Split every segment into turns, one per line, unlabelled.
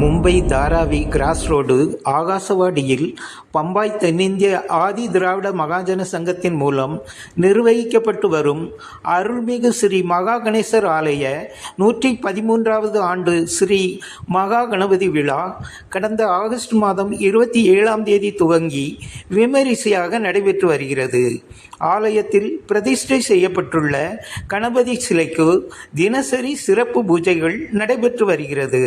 Mumbai Dharavi cross road ஆகாசவாடியில் பம்பாய் தென்னிந்திய ஆதி திராவிட மகாஜன சங்கத்தின் மூலம் நிர்வகிக்கப்பட்டு வரும் அருள்மிகு ஸ்ரீ மகா கணேசர் ஆலய நூற்றி பதிமூன்றாவது ஆண்டு ஸ்ரீ மகா கணபதி விழா கடந்த ஆகஸ்ட் மாதம் இருபத்தி ஏழாம் தேதி துவங்கி விமரிசையாக நடைபெற்று வருகிறது. ஆலயத்தில் பிரதிஷ்டை செய்யப்பட்டுள்ள கணபதி சிலைக்கு தினசரி சிறப்பு பூஜைகள் நடைபெற்று வருகிறது.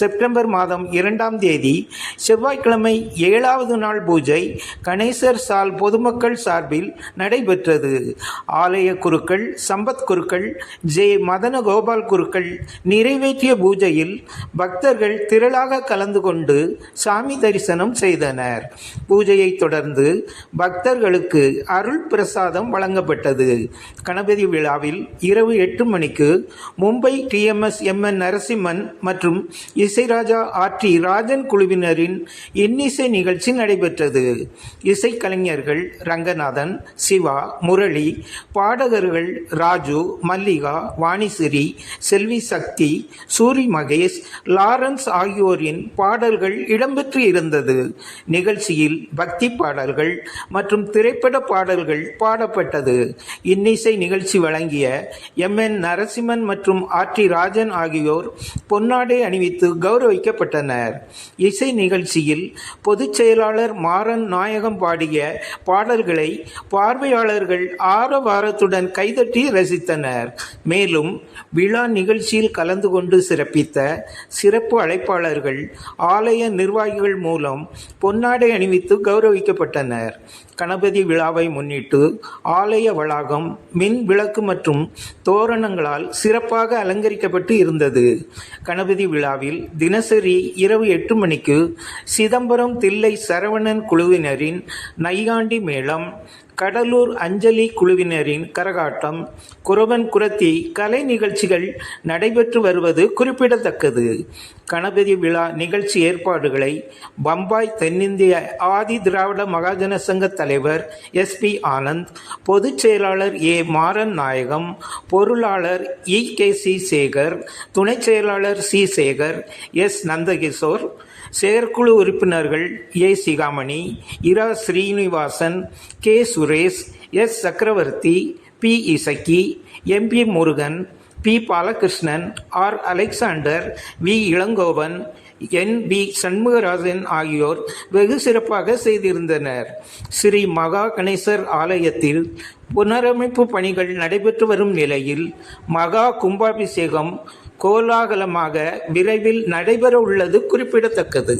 செப்டம்பர் மாதம் இரண்டாம் தேதி செவ்வாய்க்கிழமை ஏழாவது நாள் பூஜை கணேசர் சால் பொதுமக்கள் சார்பில் நடைபெற்றது. ஆலய குருக்கள் சம்பத் குருக்கள் ஜே. மதன கோபால் குருக்கள் நிறைவேற்றிய பூஜையில் பக்தர்கள் திரளாக கலந்து கொண்டு சாமி தரிசனம் செய்தனர். பூஜையைத் தொடர்ந்து பக்தர்களுக்கு அருள் பிரசாதம் வழங்கப்பட்டது. கணபதி விழாவில் இரவு எட்டு மணிக்கு மும்பை டிஎம்எஸ் எம்என் நரசிம்மன் மற்றும் இசைராஜ் ஆர்டி ராஜன் குழுவினரின் இன்னிசை நிகழ்ச்சி நடைபெற்றது. இசைக்கலைஞர்கள் ரங்கநாதன் சிவா முரளி பாடகர்கள் ராஜு மல்லிகா வாணிசிறி செல்வி சக்தி சூரி மகேஷ் லாரன்ஸ் ஆகியோரின் பாடல்கள் இடம்பெற்று இருந்தது. நிகழ்ச்சியில் பக்தி பாடல்கள் மற்றும் திரைப்பட பாடல்கள் பாடப்பட்டது. இன்னிசை நிகழ்ச்சி வழங்கிய எம் என் நரசிம்மன் மற்றும் ஆர் டி ராஜன் ஆகியோர் பொன்னாடை அணிவித்து வைக்கப்பட்டனர் இசை நிகழ்ச்சியில் பொதுச் செயலாளர் மாறன் நாயகம் பாடிய பாடல்களை பார்வையாளர்கள் ஆரவாரத்துடன் கைதட்டி ரசித்தனர். மேலும் விழா நிகழ்ச்சியில் கலந்து கொண்டு சிறப்பித்த சிறப்பு அழைப்பாளர்கள் ஆலய நிர்வாகிகள் மூலம் பொன்னாடை அணிவித்து கௌரவிக்கப்பட்டனர். கணபதி விழாவை முன்னிட்டு ஆலய வளாகம் மின் விளக்கு மற்றும் தோரணங்களால் சிறப்பாக அலங்கரிக்கப்பட்டு இருந்தது. கணபதி விழாவில் தினசரி இரவு எட்டு மணிக்கு சிதம்பரம் தில்லை சரவணன் குழுவினரின் நையாண்டி மேளம் கடலூர் அஞ்சலி குழுவினரின் கரகாட்டம் குரவன் குரத்தி கலை நிகழ்ச்சிகள் நடைபெற்று வருவது குறிப்பிடத்தக்கது. கணபதி விழா நிகழ்ச்சி ஏற்பாடுகளை பம்பாய் தென்னிந்திய ஆதி திராவிட மகாஜன சங்க தலைவர் எஸ் பி ஆனந்த் பொதுச் செயலாளர் ஏ மாறன் நாயகம் பொருளாளர் இ கே சி சேகர் துணைச் செயலாளர் சி சேகர் எஸ் நந்தகிஷோர் செயற்குழு உறுப்பினர்கள் A Sigamani Ira Srinivasan K Suresh S. Chakravarthy P. Isakki M. P. Murugan P. Balakrishnan R. Alexander V. Ilangovan N. P. Shanmugarajan ஆகியோர் வெகு சிறப்பாக செய்திருந்தனர். ஸ்ரீ மகா கணேசர் ஆலயத்தில் புனரமைப்பு பணிகள் நடைபெற்று வரும் நிலையில் மகா கும்பாபிஷேகம் கோலாகலமாக விரைவில் நடைபெற உள்ளது குறிப்பிடத்தக்கது.